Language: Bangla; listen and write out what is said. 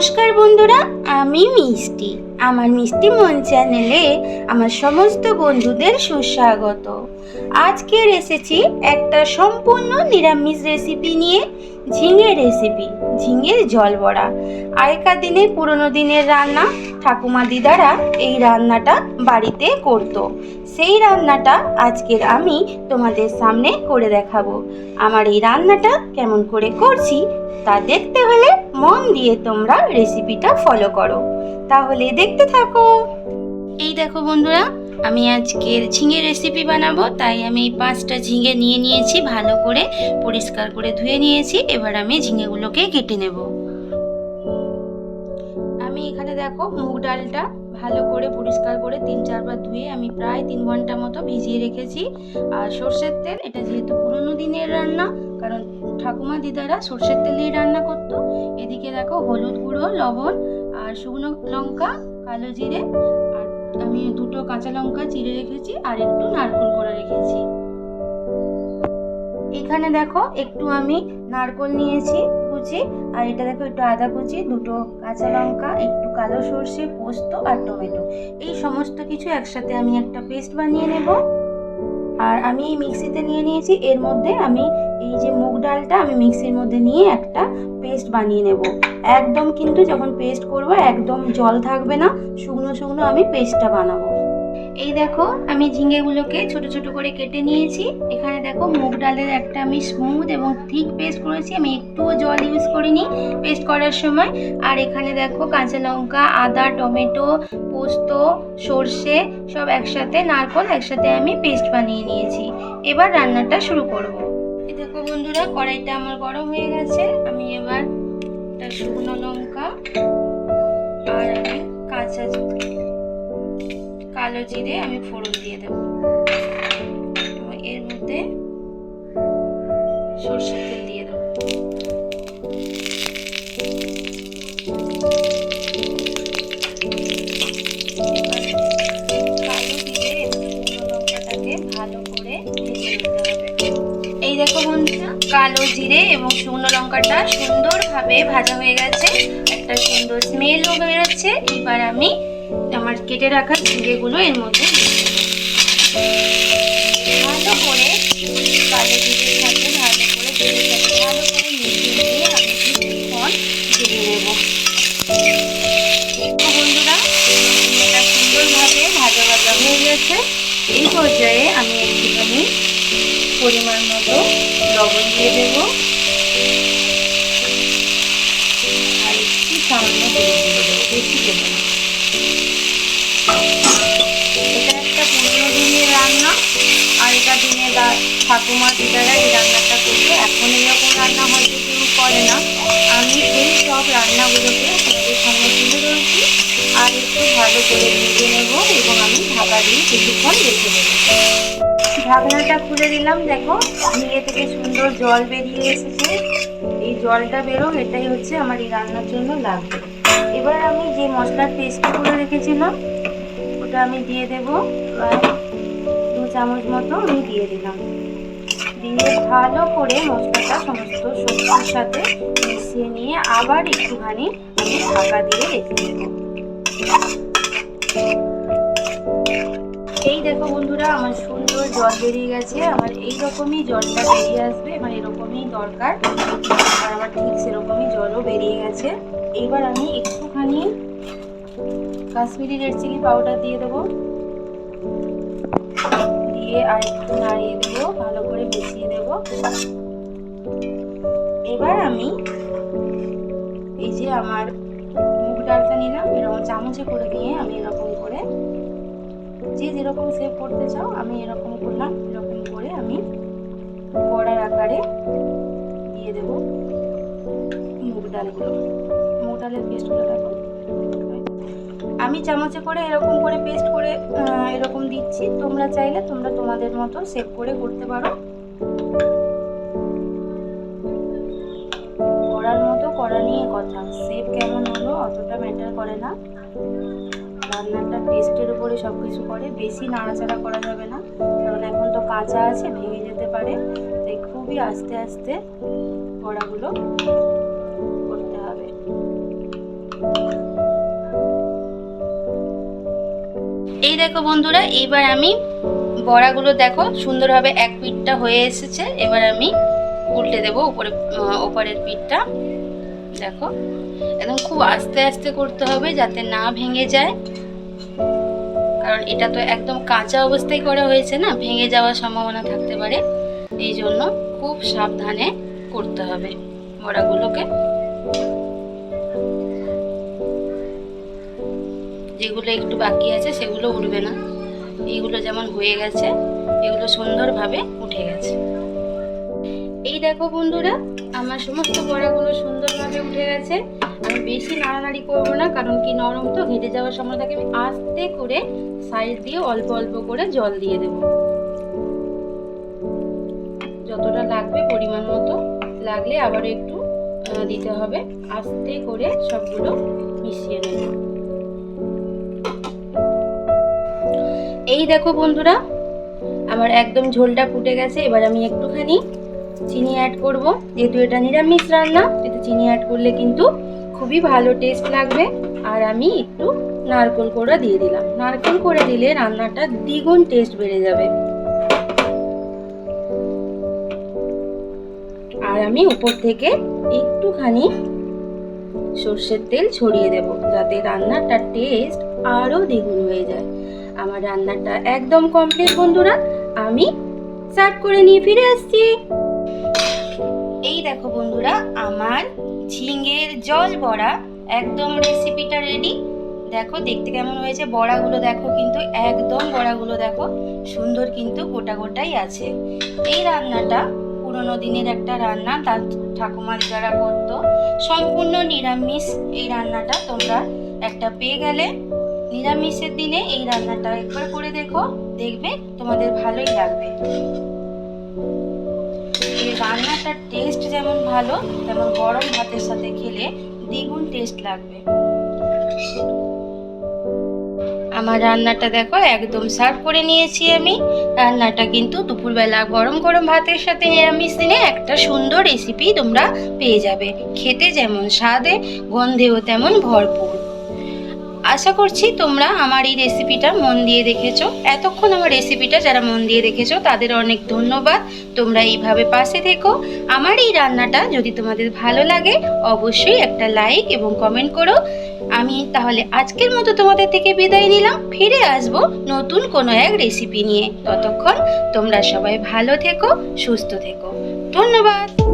নমস্কার বন্ধুরা আমি মিষ্টি। আমার মিষ্টি মন চ্যানেলে আমার সমস্ত বন্ধুদের সুস্বাগত। আজকের এসেছি একটা সম্পূর্ণ নিরামিষ রেসিপি নিয়ে ঝিঙে রেসিপি ঝিঙের জল বড়া আগেকার দিনে, পুরনো দিনের রান্না ঠাকুমা দিদারা এই রান্নাটা বাড়িতে করতো। সেই রান্নাটা আজকের আমি তোমাদের সামনে করে দেখাবো। আমার এই রান্নাটা কেমন করে করছি তা দেখতে হলে মন দিয়ে তোমরা রেসিপিটা ফলো করো। তাহলে দেখতে থাকো। এই দেখো বন্ধুরা, আমি আজকের ঝিঙে রেসিপি বানাবো, তাই আমি এই পাঁচটা ঝিঙে নিয়ে নিয়েছি, ভালো করে পরিষ্কার করে ধুয়ে নিয়েছি, এবার আমি ঝিঙেগুলোকে কেটে নেব। আমি এখানে দেখো মুগ ডালটা ভালো করে, পরিষ্কার করে তিন চারবার ধুয়ে আমি প্রায় তিন ঘণ্টা মতো ভিজিয়ে রেখেছি। আর সর্ষের তেল, এটা যেহেতু পুরোনো দিনের রান্না, কারণ ঠাকুমা দিদারা সর্ষের তেল দিয়ে রান্না করতো। এদিকে দেখো হলুদ গুঁড়ো, লবণ আর শুকনো লঙ্কা, কালো জিরে, আর আমি দুটো কাঁচা লঙ্কা চিড়ে রেখেছি আর একটু নারকেল করা রেখেছি। এখানে দেখো একটু আমি নারকোল নিয়েছি। কুচি, আর এটা দেখো একটু আদা কুচি, দুটো কাঁচা লঙ্কা, একটু কালো সর্ষে, পোস্ত আর টমেটো। এই সমস্ত কিছু একসাথে আমি একটা পেস্ট বানিয়ে নেব। আর আমি এই মিক্সিতে নিয়ে নিয়েছি, এর মধ্যে আমি এই যে মুগ ডালটা, আমি মিক্সির মধ্যে নিয়ে একটা পেস্ট বানিয়ে নেব। একদম কিন্তু যখন পেস্ট করব, একদম জল থাকবে না, শুকনো শুকনো আমি পেস্টটা বানাবো। দেখো, আমি ঝিঙ্গেগুলোকে ছোট ছোট করে কেটে নিয়েছি। এখানে দেখো, মুগ ডালের একটা আমি স্মুথ এবং থিক পেস্ট করেছি। আমি একটুও জল ইউজ করিনি পেস্ট করার সময়। আর এখানে দেখো, কাঁচা লঙ্কা, আদা, টমেটো, পোস্ত, সর্ষে সব একসাথে, নারকল একসাথে আমি পেস্ট বানিয়ে নিয়েছি। এবার রান্নাটা শুরু করব। এই দেখো বন্ধুরা, কড়াইটা আমার গরম হয়ে গেছে। আমি এবার একটা শুকনো লঙ্কা আর কাঁচা কালো জিরে আমি ফোড়ন দিয়ে দেব। এবং এর মধ্যে সর্ষের তেল দিয়ে দেবো। এই দেখো বন্ধুরা, কালো জিরে এবং শুকনো লঙ্কাটা সুন্দরভাবে ভাজা হয়ে গেছে। একটা সুন্দর স্মেলও বেরোচ্ছে। এবার আমি আমার কেটে রাখা ঝিঙেগুলো এর মধ্যে ভালো করে কালো জিরের সাথে ভালো করে ভালো করে মিশিয়ে দিয়ে আমি কিছুক্ষণ ভেজে নেব। বন্ধুরা, এটা সুন্দরভাবে ভাজা ভাজা হয়ে গেছে। এই পর্যায়ে আমি একটুখানি পরিমাণ মতো লবণ দিয়ে দেব। আর একটু সামান্য বেশি দিনে ঠাকুমা দিদারা এই রান্নাটা করতো এখন এরকম রান্না হয়তো কেউ করে না। আমি সেই সব রান্নাগুলোকে আপনাদের সামনে তুলে ধরেছি আর একটু ভালো করে ভেজে নেব এবং আমি ঢাকা দিয়ে কিছুক্ষণ রেখে দেবো। ঢাকনাটা খুলে দিলাম, দেখো। ঝিঙে থেকে সুন্দর জল বেরিয়ে এসেছে। এই জলটা বেরো এটাই হচ্ছে আমার এই রান্নার জন্য লাগবে। এবার আমি যে মশলার পেস্টটা করে রেখেছিলাম, ওটা আমি দিয়ে দেবো। চামচ মতো আমি দিয়ে দিলাম। দিয়ে ভালো করে মশলাটা সমস্ত সবজির সাথে মিশিয়ে নিয়ে আবার একটুখানি আমি ঢাকা দিয়ে রেখে দেবো। এই দেখো বন্ধুরা, আমার সুন্দর জল বেরিয়ে গেছে। আমার এই রকমই জলটা বেরিয়ে আসবে, আমার এরকমই দরকার। আর আমার ঠিক সেরকমই জলও বেরিয়ে গেছে। এবার আমি একটুখানি কাশ্মীরি রেড চিলি পাউডার দিয়ে দেবো। দিয়ে আর একটু নাড়িয়ে দেবো, ভালো করে মিশিয়ে দেবো এবার আমি এই যে আমার মুগ ডালটা নিলাম, এরকম চামচে করে নিয়ে আমি এরকম করে যে যেরকম সেভ করতে চাও, আমি এরকম করলাম, এরকম করে আমি বড়ার আকারে দিয়ে দেবো মুগ ডালগুলো। মুগ ডালের পেস্টগুলো দেখো। আমি চামচে করে এরকম করে পেস্ট করে এরকম দিচ্ছি। তোমরা চাইলে তোমরা তোমাদের মতো সেভ করে করতে পারো। করার মতো করা নিয়ে কথা। সেভ কেমন হলো অতটা ম্যাটার করে না। রান্নাটা টেস্টের উপরে সব কিছু করে। বেশি নাড়াচাড়া করা যাবে না। কারণ এখন তো কাঁচা আছে, ভেঙে যেতে পারে। তাই খুবই আস্তে আস্তে বড়াগুলো এই দেখো বন্ধুরা, এইবার আমি বড়াগুলো দেখো, সুন্দরভাবে এক পিঠটা হয়ে এসেছে। এবার আমি উল্টে দেবো উপরে ওপরের পিঠটা। দেখো, একদম খুব আস্তে আস্তে করতে হবে যাতে না ভেঙে যায়। কারণ এটা তো একদম কাঁচা অবস্থায় করা হয়েছে না, ভেঙে যাওয়ার সম্ভাবনা থাকতে পারে। এই জন্য খুব সাবধানে করতে হবে বড়াগুলোকে। যেগুলো একটু বাকি আছে সেগুলো উঠবে না। এইগুলো যেমন হয়ে গেছে, এগুলো সুন্দরভাবে উঠে গেছে। এই দেখো বন্ধুরা, আমার সমস্ত বড়াগুলো সুন্দরভাবে উঠে গেছে। আমি বেশি নাড়ানাড়ি করব না, কারণ কি নরম তো, ঘেটে যাওয়ার সময় তাকে আমি আস্তে করে সাইড দিয়ে অল্প অল্প করে জল দিয়ে দেব। যতটা লাগবে পরিমাণ মতো লাগলে আবার একটু দিতে হবে। আস্তে করে সবগুলো মিশিয়ে নেব। এই দেখো বন্ধুরা, আমার একদম ঝোলটা ফুটে গেছে, এবার আমি একটুখানি চিনি অ্যাড করব। যেহেতু এটা নিরামিষ রান্না, এতে চিনি অ্যাড করলে কিন্তু খুবই ভালো টেস্ট লাগবে। আর আমি একটু নারকেল কোড়া দিয়ে দিলাম। নারকেল করে দিলে রান্নাটা দ্বিগুণ টেস্ট বেড়ে যাবে। আর আমি উপর থেকে একটুখানি সর্ষের তেল ছড়িয়ে দেব, যাতে রান্নাটার টেস্ট আরও দ্বিগুণ হয়ে যায়। আমার রান্নাটা একদম কমপ্লিট বন্ধুরা। আমি সার্ভ করে নিয়ে ফিরে আসছি। এই দেখো বন্ধুরা, আমার ঝিঙের জল বড়া। একদম রেসিপিটা রেডি দেখো, দেখতে কেমন হয়েছে? বড়াগুলো দেখো, কিন্তু একদম বড়াগুলো দেখো, সুন্দর কিন্তু গোটা গোটাই আছে। এই রান্নাটা পুরোনো দিনের একটা রান্না, তার ঠাকুমা যারা করতো, সম্পূর্ণ নিরামিষ এই রান্নাটা তোমরা একটা পেয়ে গেলে। নিরামিষের দিনে এই রান্নাটা একবার করে দেখো, দেখবে তোমাদের ভালোই লাগবে। এই রান্নাটার টেস্ট যেমন ভালো, তেমন গরম ভাতের সাথে খেলে দ্বিগুণ টেস্ট লাগবে। আমার রান্নাটা দেখো একদম সার্ভ করে নিয়েছি আমি। রান্নাটা কিন্তু দুপুরবেলা গরম গরম ভাতের সাথে নিরামিষ দিনে একটা সুন্দর রেসিপি তোমরা পেয়ে যাবে। খেতে যেমন স্বাদে, গন্ধেও তেমন ভরপুর। আশা করছি তোমরা আমার এই রেসিপিটা মন দিয়ে দেখেছ। এতক্ষণ আমার রেসিপিটা যারা মন দিয়ে দেখেছ, তাদের অনেক ধন্যবাদ। তোমরা এইভাবে পাশে থেকো। আমার এই রান্নাটা যদি তোমাদের ভালো লাগে, অবশ্যই একটা লাইক এবং কমেন্ট করো। আমি তাহলে আজকের মতো তোমাদের থেকে বিদায় নিলাম। ফিরে আসব নতুন কোনো এক রেসিপি নিয়ে। ততক্ষণ তোমরা সবাই ভালো থেকো, সুস্থ থেকো। ধন্যবাদ!